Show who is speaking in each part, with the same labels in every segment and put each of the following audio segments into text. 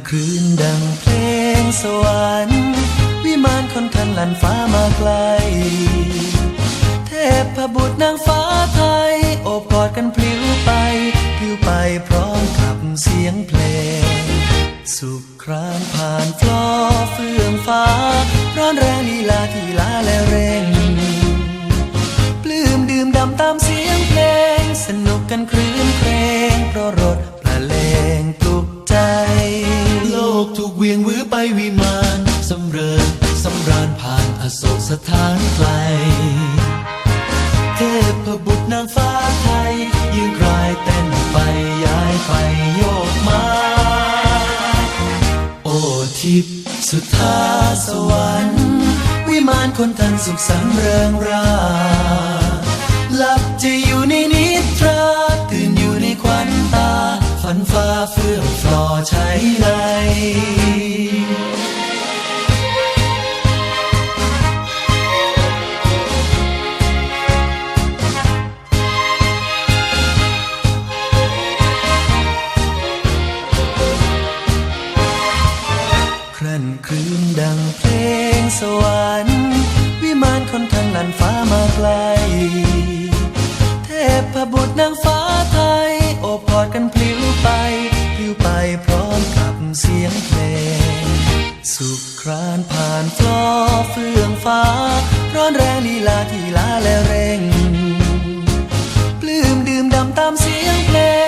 Speaker 1: ครั่นครื้นดังเพลงสวรรค์วิมานคนทันลันฟ้ามาไกล เทพบุตรนางฟ้าไทย โอบกอดกันพลิ้วไปพลิ้วไปพร้อมกับเสียงเพลง สุขครานผ่านฟลอเฟื่องฟ้า ร้อนแรงลีลาที่ เวี
Speaker 2: ยงวื้อไปวิมานสำเริญสำราญผ่านอโศกสถานไกล เทพบุตรนางฟ้าไทย ยืนกรายเต้นไปย้ายไปโยกมา โอทิพสุธาสวรรค์
Speaker 1: วิมานคนทันสุขสันเริงราหลับจะอยู่ในนิทราตื่นอยู่ในควันตาฝันฟ้าเฟื่ วิมานคนทันลันฟ้ามาไกล เทพบุตรนางฟ้าไทย โอบกอดกันพลิ้วไปพลิ้วไปพร้อมกับเสียงเพลง สุขครานผ่านฟลอเฟื่องฟ้า ร้อนแรงลีลาที่ลาและเร่ง ปลื้มดื่มดำตามเสียงเพลง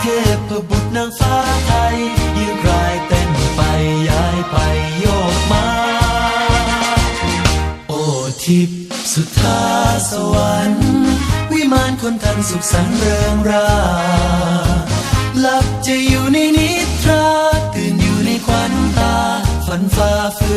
Speaker 1: เท
Speaker 2: พบุตรนางฟ้าไทยยืนกรายเต้นไปย้ายไปโยกมา โอทิพย์สุธาสวรรค์
Speaker 1: วิมานคนทันสุขสันเริงราหลับจะอยู่ในนิทราตื่นอยู่ในควันตาฝันฟ้าเฟื่